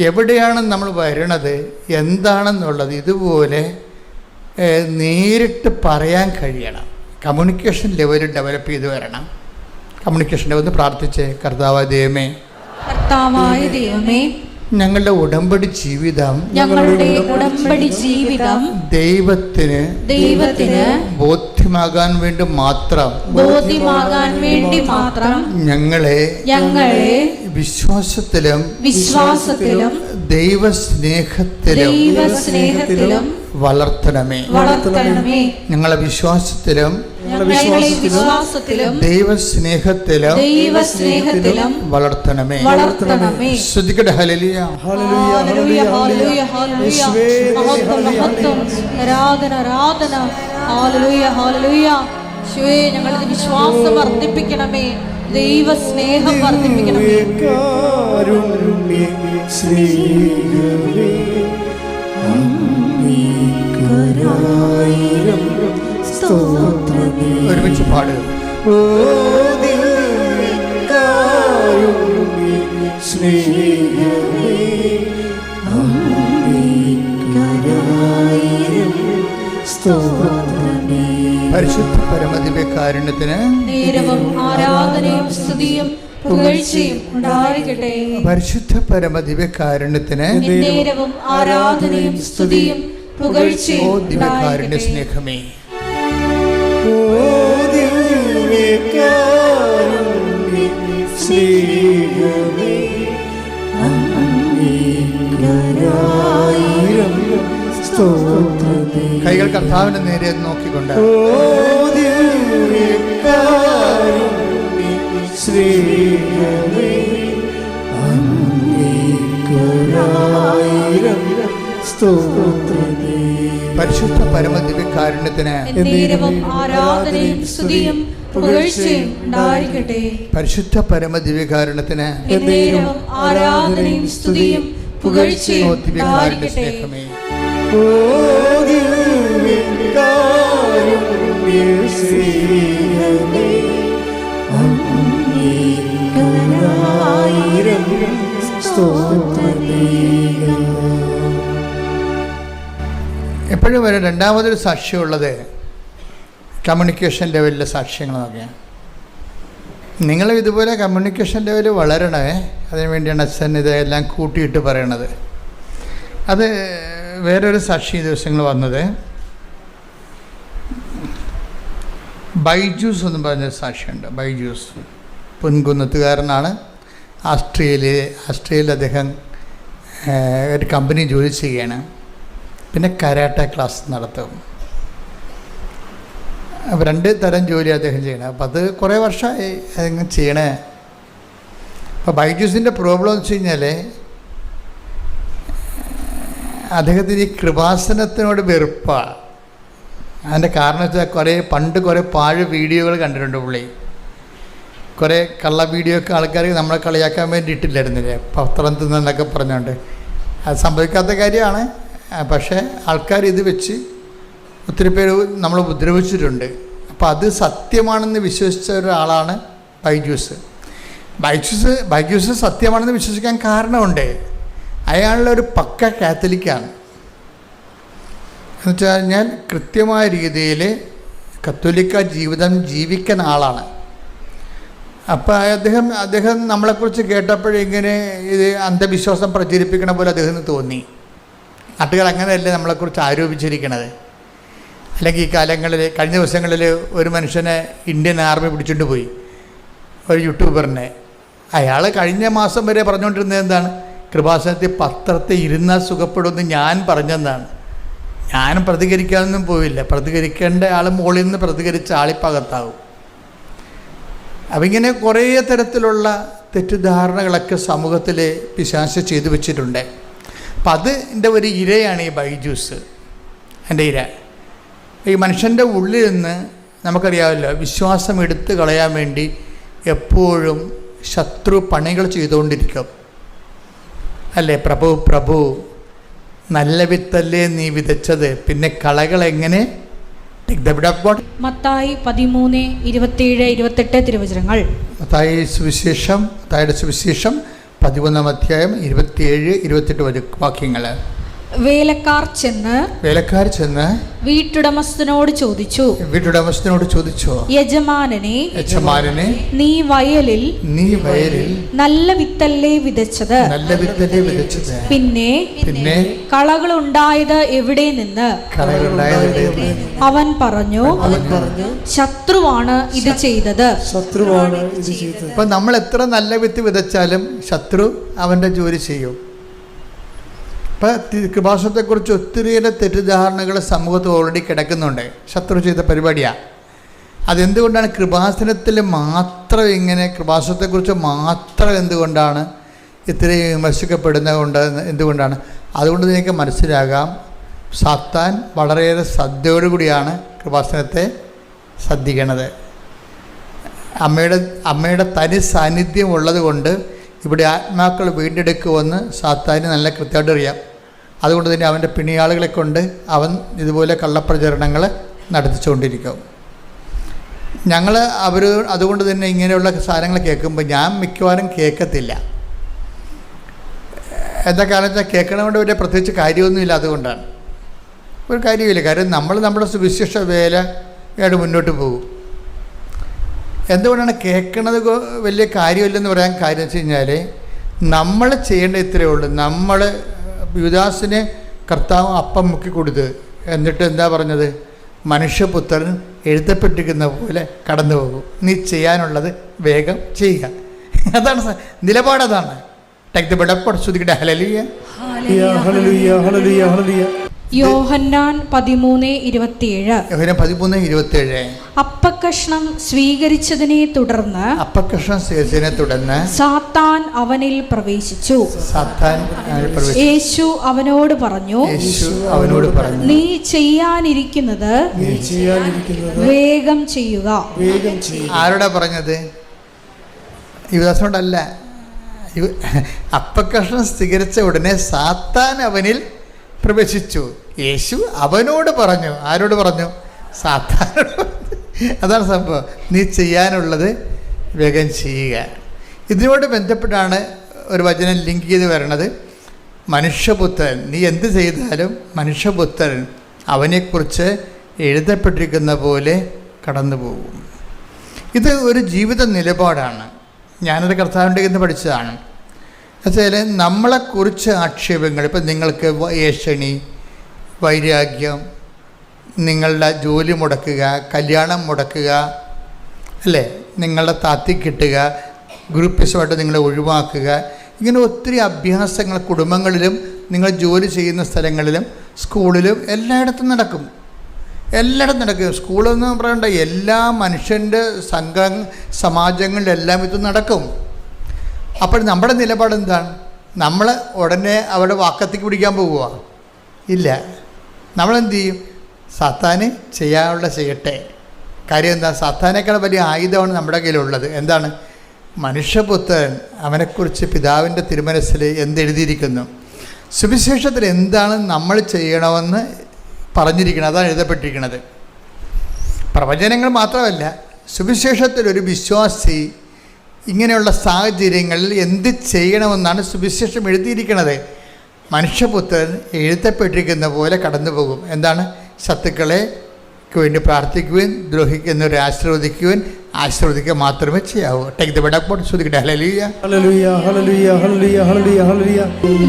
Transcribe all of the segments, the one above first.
എവിടെയാണ് നമ്മൾ വരണത്? എന്താണെന്നുള്ളത് ഇതുപോലെ നേരിട്ട് പറയാൻ കഴിയണം. കമ്മ്യൂണിക്കേഷൻ ലെവൽ ഡെവലപ്പ് ചെയ്ത് വരണം. കമ്മ്യൂണിക്കേഷൻ ലെവൽ ഒന്ന് പ്രാർത്ഥിച്ച് കർത്താവ് ദൈവമേ. കർത്താവായ ദൈവമേ ഞങ്ങളുടെ ഉടമ്പടി ജീവിതം ഞങ്ങളുടെ ഉടമ്പടി ജീവിതം ദൈവത്തിന് ദൈവത്തിന് ബോധ്യമാകാൻ വേണ്ടി മാത്രം ബോധ്യമാകാൻ വേണ്ടി മാത്രം ഞങ്ങളെ ഞങ്ങളെ വിശ്വാസത്തിലും വിശ്വാസത്തിലും ദൈവസ്നേഹത്തിലും ദൈവസ്നേഹത്തിലും വളർത്തണമേ. വളർത്തണമേ. ഞങ്ങളെ വിശ്വാസത്തിലും വിശ്വാസത്തിലും ദൈവസ്നേഹത്തിലും ദൈവസ്നേഹത്തിലും വളർത്തണമേ. വളർത്തണമേ. ശ്രദ്ധിക്കട്ടെ. ഹലലിയ. ആരാധന ആരാധന. Hallelujah hallelujah. ശിവേ ഞങ്ങളുടെ വിശ്വാസം വർദ്ധിപ്പിക്കണമേ. ദൈവ സ്നേഹം വർദ്ധിപ്പിക്കണമേ സ്നേഹമേ. സ്തോത്രമേ ഒരുമിച്ച് പാടുക. പരിശുദ്ധ പരമതിന്റെ കാരുണ്യത്തിന് നേരവും ആരാധനയും സ്തുതിയും പരിശുദ്ധ പരമദിവ്യ കാരുണ്യത്തിന് നേരവും ആരാധനയും സ്തുതിയും പുകഴ്ചയും ദിവ്യകാരുണ്യ സ്നേഹമേ. കൈകൾ കർത്താവിന്റെ നേരെ നോക്കിക്കൊണ്ട് ഓ പരിശുദ്ധ പരമദിവ്യകാരുണ്യത്തിന് ആരാധനയും സ്തുതിയും പുകഴ്ചയും ഉണ്ടായിരിക്കട്ടെ. പരിശുദ്ധ പരമദിവ്യകാരുണ്യത്തിന് ആരാധനയും സ്തുതിയും പുകഴ്ചയും ഉണ്ടായിരിക്കട്ടെ. ഓ എപ്പോഴും വരെ രണ്ടാമതൊരു സാക്ഷ്യമുള്ളത് കമ്മ്യൂണിക്കേഷൻ ലെവലിലെ സാക്ഷ്യങ്ങളൊക്കെയാണ് നിങ്ങൾ ഇതുപോലെ കമ്മ്യൂണിക്കേഷൻ ലെവൽ വളരണേ അതിന് വേണ്ടിയാണ് അച്ഛൻ ഇതെല്ലാം കൂട്ടിയിട്ട് പറയണത്. അത് വേറൊരു സാക്ഷി ദിവസങ്ങൾ വന്നത്. ബൈജൂസ് എന്ന് പറഞ്ഞൊരു സാക്ഷിയുണ്ട് ബൈജൂസ്. പുൻകുന്നത്തുകാരനാണ്. ആസ്ട്രേലിയ ആസ്ട്രേലിയയിൽ അദ്ദേഹം ഒരു കമ്പനി ജോലി ചെയ്യുകയാണ്. പിന്നെ കരാട്ടെ ക്ലാസ് നടത്തും. രണ്ട് തരം ജോലി അദ്ദേഹം ചെയ്യണം. അപ്പം അത് കുറേ വർഷമായി അദ്ദേഹം ചെയ്യണേ. അപ്പോൾ ബൈജൂസിന്റെ പ്രോബ്ലം എന്ന് വെച്ച് കഴിഞ്ഞാൽ അദ്ദേഹത്തിന് ഈ കൃപാസനത്തിനോട് വെറുപ്പാണ് അതിന്റെ കാരണം വെച്ചാൽ കുറേ പണ്ട് കുറേ പാഴ് വീഡിയോകൾ കണ്ടിട്ടുണ്ട് പുള്ളി. കുറേ കള്ള വീഡിയോ ഒക്കെ ആൾക്കാർ നമ്മളെ കളിയാക്കാൻ വേണ്ടി പത്രത്തിൽ നിന്നൊക്കെ പറഞ്ഞുകൊണ്ട് അത് സംഭവിക്കാത്ത കാര്യമാണ്. പക്ഷേ ആൾക്കാർ ഇത് വെച്ച് ഒത്തിരി പേര് നമ്മൾ ഉപദ്രവിച്ചിട്ടുണ്ട്. അപ്പോൾ അത് സത്യമാണെന്ന് വിശ്വസിച്ച ഒരാളാണ് ബൈജൂസ്. ബൈജൂസ് ബൈജൂസ് സത്യമാണെന്ന് വിശ്വസിക്കാൻ കാരണമുണ്ട്. അയാളൊരു പക്ക കാത്തലിക്കാണ്. എന്ന് വെച്ച് കഴിഞ്ഞാൽ കൃത്യമായ രീതിയിൽ കത്തോലിക്ക ജീവിതം ജീവിക്കുന്ന ആളാണ്. അപ്പോൾ അദ്ദേഹം അദ്ദേഹം നമ്മളെക്കുറിച്ച് കേട്ടപ്പോഴിങ്ങനെ ഇത് അന്ധവിശ്വാസം പ്രചരിപ്പിക്കണ പോലെ അദ്ദേഹത്തിന് തോന്നി. നാട്ടുകാർ അങ്ങനെയല്ലേ നമ്മളെക്കുറിച്ച് ആരോപിച്ചിരിക്കണത്? അല്ലെങ്കിൽ ഈ കാലങ്ങളിൽ കഴിഞ്ഞ ദിവസങ്ങളിൽ ഒരു മനുഷ്യനെ ഇന്ത്യൻ ആർമി പിടിച്ചുകൊണ്ട് പോയി. ഒരു യൂട്യൂബറിനെ. അയാൾ കഴിഞ്ഞ മാസം വരെ പറഞ്ഞുകൊണ്ടിരുന്നത് എന്താണ്? കൃപാസനത്തിൽ പത്രത്തിൽ ഇരുന്നാൽ സുഖപ്പെടുമെന്ന് ഞാൻ പറഞ്ഞെന്നാണ്. ഞാനും പ്രതികരിക്കാനൊന്നും പോയില്ല. പ്രതികരിക്കേണ്ട ആൾ മുകളിൽ നിന്ന് പ്രതികരിച്ച ആളിപ്പകത്താവും അപ്പം ഇങ്ങനെ കുറേ തരത്തിലുള്ള തെറ്റിദ്ധാരണകളൊക്കെ സമൂഹത്തിൽ പിശാശ ചെയ്തു വെച്ചിട്ടുണ്ട്. അപ്പം അതിന്റെ ഒരു ഇരയാണ് ഈ ബൈജൂസ് എന്റെ ഇര. ഈ മനുഷ്യന്റെ ഉള്ളിൽ നിന്ന് നമുക്കറിയാമല്ലോ വിശ്വാസം എടുത്തു കളയാൻ വേണ്ടി എപ്പോഴും ശത്രു പണികൾ ചെയ്തുകൊണ്ടിരിക്കും. അല്ലേ? പ്രഭു പ്രഭു നല്ല വിത്തല്ലേ നീ വിതച്ചത്? പിന്നെ കളകൾ എങ്ങനെ. മത്തായി പതിമൂന്ന് ഇരുപത്തിയേഴ് ഇരുപത്തെട്ട് തിരുവചനങ്ങൾ. മത്തായി സുവിശേഷം മത്തായുടെ സുവിശേഷം. പതിമൂന്നാം അധ്യായം ഇരുപത്തിയേഴ് ഇരുപത്തെട്ട് വാക്യങ്ങൾ വേലക്കാർ ചെന്ന് വേലക്കാർ ചെന്ന് വീട്ടുടമസ്ഥനോട് ചോദിച്ചു. വീട്ടുടമസ്ഥനോട് ചോദിച്ചു. യജമാനനെ യജമാനനെ നീ വയലിൽ നീ വയലിൽ നല്ല വിത്തല്ലേ വിതച്ചത്? നല്ല വിത്തല്ലേ വിതച്ചത്. പിന്നെ പിന്നെ കളകളുണ്ടായത് എവിടെ നിന്ന്? അവൻ പറഞ്ഞു അവൻ പറഞ്ഞു ശത്രുവാണ് ഇത് ചെയ്തത്. ശത്രുവാണ് ഇത് ചെയ്തത്. ഇപ്പം നമ്മൾ എത്ര നല്ല വിത്ത് വിതച്ചാലും ശത്രു അവന്റെ ജോലി ചെയ്യും. ഇപ്പം കൃപാസത്തെക്കുറിച്ച് ഒത്തിരിയേറെ തെറ്റിദ്ധാരണകൾ സമൂഹത്തിൽ ഓൾറെഡി കിടക്കുന്നുണ്ട്. ശത്രു ചെയ്ത പരിപാടിയാണ് അതെന്തുകൊണ്ടാണ് കൃപാസനത്തിൽ മാത്രം ഇങ്ങനെ കൃപാസനത്തെക്കുറിച്ച് മാത്രം എന്തുകൊണ്ടാണ് ഇത്രയും വിമർശിക്കപ്പെടുന്നത് കൊണ്ട് എന്തുകൊണ്ടാണ്? അതുകൊണ്ട് നിങ്ങൾക്ക് മനസ്സിലാകാം. സാത്താൻ വളരെയേറെ ശ്രദ്ധയോടുകൂടിയാണ് കൃപാസനത്തെ ശ്രദ്ധിക്കണത്. അമ്മയുടെ അമ്മയുടെ തനി സാന്നിധ്യം ഉള്ളത് കൊണ്ട് ഇവിടെ ആത്മാക്കൾ വീണ്ടെടുക്കുമെന്ന് സാത്താന് നല്ല കൃത്യമായിട്ട് അറിയാം. അതുകൊണ്ട് തന്നെ അവന്റെ പിണിയാളുകളെ കൊണ്ട് അവൻ ഇതുപോലെ കള്ളപ്രചരണങ്ങൾ നടത്തിച്ചുകൊണ്ടിരിക്കും. ഞങ്ങൾ അവർ അതുകൊണ്ട് തന്നെ ഇങ്ങനെയുള്ള സാധനങ്ങൾ കേൾക്കുമ്പോൾ ഞാൻ മിക്കവാറും കേൾക്കത്തില്ല. എന്താ കാരണം വെച്ചാൽ കേൾക്കണതുകൊണ്ട് വലിയ പ്രത്യേകിച്ച് കാര്യമൊന്നുമില്ല അതുകൊണ്ടാണ്. ഒരു കാര്യമില്ല കാര്യം നമ്മൾ നമ്മുടെ സുവിശേഷ വേലയായിട്ട് മുന്നോട്ട് പോകും. എന്തുകൊണ്ടാണ് കേൾക്കണത് കൊ- വലിയ കാര്യമില്ലെന്ന് പറയാൻ കാര്യം വെച്ച് കഴിഞ്ഞാൽ നമ്മൾ ചെയ്യേണ്ട ഇത്രയേ ഉള്ളൂ. നമ്മൾ യുദാസിന് കർത്താവ് അപ്പം മുക്കി കൊടുത്ത് എന്നിട്ട് എന്താ പറഞ്ഞത്? മനുഷ്യപുത്രൻ എഴുതപ്പെട്ടിരിക്കുന്ന പോലെ കടന്നു പോകും. നീ ചെയ്യാനുള്ളത് വേഗം ചെയ്യുക. അതാണ് നിലപാടതാണ് ടേക്ക് ദ അപ്പ് ശ്രുതിക്കട്ടെ ഹലലിയ ഹല്ലേലൂയ ഹല്ലേലൂയ ഹല്ലേലൂയ യോഹന്നാൻ പതിമൂന്ന് ഇരുപത്തിയേഴ്. യോഹനം പതിമൂന്ന് ഇരുപത്തേഴ് അപ്പക്കഷ്ണം സ്വീകരിച്ചതിനെ തുടർന്ന് അപ്പക്കഷ്ണം സ്വീകരിച്ചതിനെ തുടർന്ന് സാത്താൻ അവനിൽ പ്രവേശിച്ചു. സാത്താൻ. യേശു അവനോട് പറഞ്ഞു യേശു അവനോട് പറഞ്ഞു നീ ചെയ്യാനിരിക്കുന്നത് വേഗം ചെയ്യുക. വേഗം ചെയ്യുക. ആരോടാ പറഞ്ഞത്? യുവദാസനോടല്ല. അപ്പക്കഷ്ണം സ്വീകരിച്ച ഉടനെ സാത്താൻ അവനിൽ പ്രവേശിച്ചു. യേശു അവനോട് പറഞ്ഞു. ആരോട് പറഞ്ഞു? സാധാരണ അതാണ് സംഭവം. നീ ചെയ്യാനുള്ളത് വേഗം ചെയ്യുക. ഇതിനോട് ബന്ധപ്പെട്ടാണ് ഒരു വചനം ലിങ്ക് ചെയ്ത് വരണത്. മനുഷ്യപുത്രൻ നീ എന്ത് ചെയ്താലും മനുഷ്യപുത്രൻ അവനെക്കുറിച്ച് എഴുതപ്പെട്ടിരിക്കുന്ന പോലെ കടന്നു പോകും ഇത് ഒരു ജീവിത നിലപാടാണ്. ഞാനത് കർത്താവിന്റെ ഇന്ന് പഠിച്ചതാണ്. എന്നുവെച്ചാൽ നമ്മളെക്കുറിച്ച് ആക്ഷേപങ്ങൾ. ഇപ്പം നിങ്ങൾക്ക് ഏഷണി വൈരാഗ്യം നിങ്ങളുടെ ജോലി മുടക്കുക കല്യാണം മുടക്കുക അല്ലേ? നിങ്ങളുടെ താത്തി കിട്ടുക ഗ്രൂപ്പിസമായിട്ട് നിങ്ങളെ ഒഴിവാക്കുക ഇങ്ങനെ ഒത്തിരി അഭ്യാസങ്ങൾ കുടുംബങ്ങളിലും നിങ്ങൾ ജോലി ചെയ്യുന്ന സ്ഥലങ്ങളിലും സ്കൂളിലും എല്ലായിടത്തും നടക്കും. എല്ലായിടത്തും നടക്കും. സ്കൂളെന്ന് പറയണ്ട എല്ലാ മനുഷ്യന്റെ സംഘ സമാജങ്ങളിലെല്ലാം ഇത് നടക്കും. അപ്പോൾ നമ്മുടെ നിലപാട് എന്താണ്? നമ്മൾ ഉടനെ അവരുടെ വാക്കത്തേക്ക് പിടിക്കാൻ പോകുക ഇല്ല. നമ്മളെന്ത് ചെയ്യും? സാത്താന് ചെയ്യാനുള്ള ചെയ്യട്ടെ. കാര്യം എന്താ? സാത്താനേക്കാൾ വലിയ ആയുധമാണ് നമ്മുടെ കയ്യിലുള്ളത്. എന്താണ്? മനുഷ്യപുത്രൻ അവനെക്കുറിച്ച് പിതാവിന്റെ തിരുമനസ്സിൽ എന്തെഴുതിയിരിക്കുന്നു? സുവിശേഷത്തിൽ എന്താണ് നമ്മൾ ചെയ്യണമെന്ന് പറഞ്ഞിരിക്കുന്നത്? അതാണ് എഴുതപ്പെട്ടിരിക്കുന്നത്. പ്രവചനങ്ങൾ മാത്രമല്ല സുവിശേഷത്തിൽ ഒരു വിശ്വാസി ഇങ്ങനെയുള്ള സാഹചര്യങ്ങളിൽ എന്ത് ചെയ്യണമെന്നാണ് സുവിശേഷം എഴുതിയിരിക്കുന്നത്. മനുഷ്യപുത്രൻ എഴുത്തപ്പെട്ടിരിക്കുന്ന പോലെ കടന്നു പോകും എന്താണ്? ശത്രുക്കളെ വേണ്ടി പ്രാർത്ഥിക്കുവാൻ ദ്രോഹിക്കുന്നവരെ ആശീർവദിക്കുവാൻ ആശീർവദിക്കുക മാത്രമേ ചെയ്യാവൂ. ടേക്ക് ദ അപ്പോൾ ശ്രദ്ധിക്കട്ടെ hallelujah hallelujah hallelujah hallelujah hallelujah hallelujah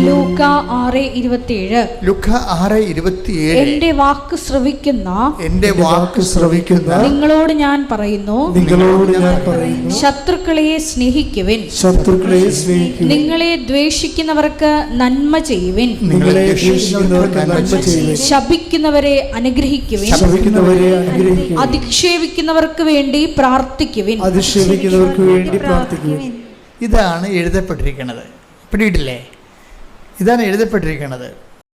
ലൂക്ക ആറ് ഇരുപത്തിയേഴ്. ലുഖ ആറ് ഇരുപത്തിയേഴ്. എന്റെ വാക്ക് ശ്രവിക്കുന്ന എന്റെ വാക്ക് ശ്രവിക്കുന്ന നിങ്ങളോട് ഞാൻ പറയുന്നു നിങ്ങളോട് ഞാൻ പറയുന്നു ശത്രുക്കളെ സ്നേഹിക്കുവിൻ. ശത്രുക്കളെ സ്നേഹിക്കുവിൻ. നിങ്ങളെ ദ്വേഷിക്കുന്നവർക്ക് നന്മ ചെയ്യുവിൻ. നിങ്ങളെ ദ്വേഷിക്കുന്നവർക്ക് നന്മ ചെയ്യുവിൻ. ശപിക്കുന്നവരെ അനുഗ്രഹിക്കുവിൻ. ശപിക്കുന്നവരെ അനുഗ്രഹിക്കുവിൻ. അധിക്ഷേപിക്കുന്നവർക്ക് വേണ്ടി പ്രാർത്ഥിക്കുവിൻ. അധിക്ഷേപിക്കുന്നവർക്ക് വേണ്ടി പ്രാർത്ഥിക്കുവിൻ. ഇതാണ് എഴുതപ്പെട്ടിരിക്കുന്നത്. പിടിയിട്ടില്ലേ? ഇതാണ് എഴുതപ്പെട്ടിരിക്കുന്നത്.